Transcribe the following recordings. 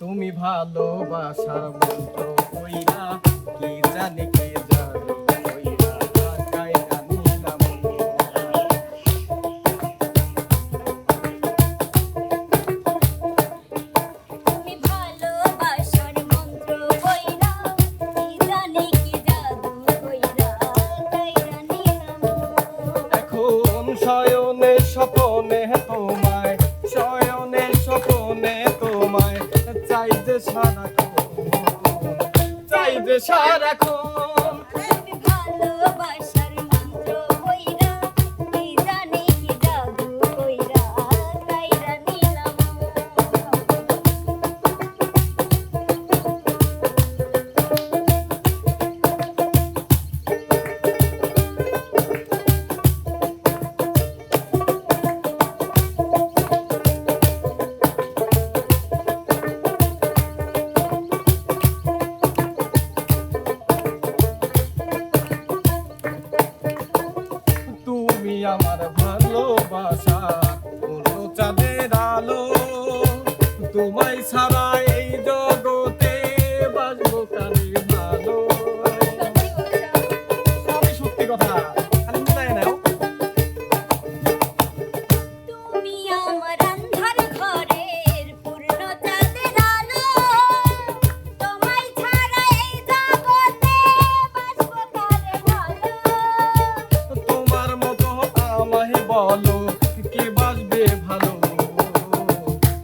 তুমি ভালোবাসার মন্ত্র কইরা কি জানি agora com তুমি আমার ভালোবাসা। কোনো চাঁদের আলো তোমায় সারাই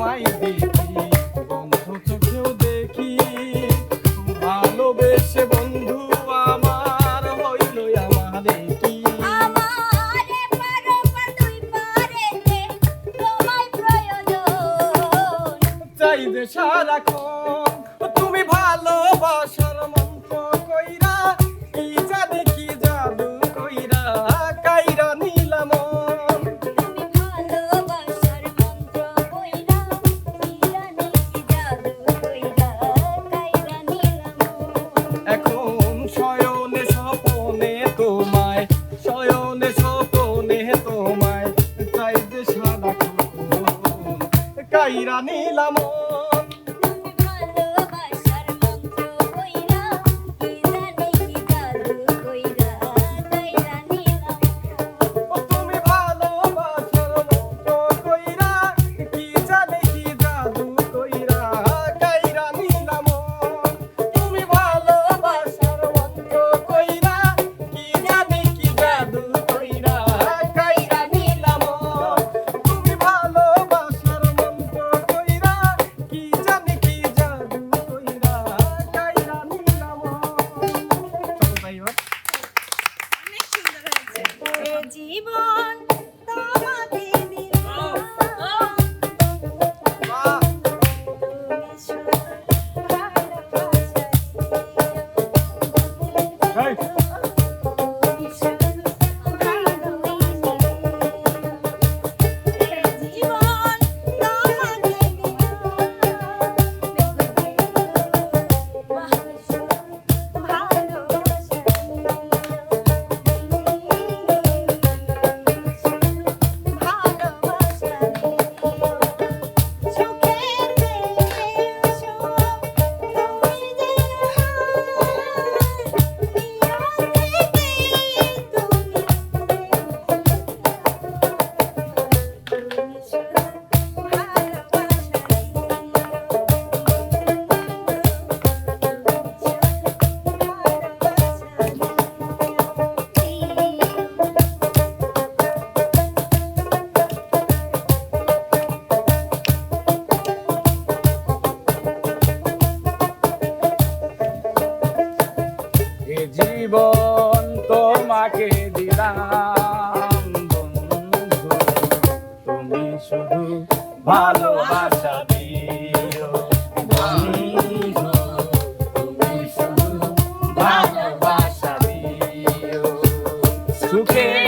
তোমায় বন্ধু আমার আমার কি সারাক্ষণ তুমি ভালোবাসা। জীবন তোমাকে দিলাম বন্ধু। তুমি শুধু ভালোবাসা দিও। বন্ধু তুমি শুধু ভালোবাসা দিও। সুখে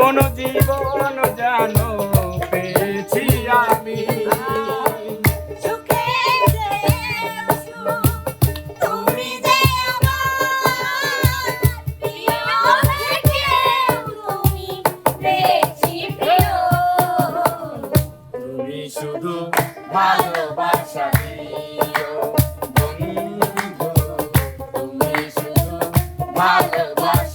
কোন জীবন জানো পেয়েছি আমি। শুধু ভালোবাসা দিও বন্ধু তুমি শুধু ভালোবাসা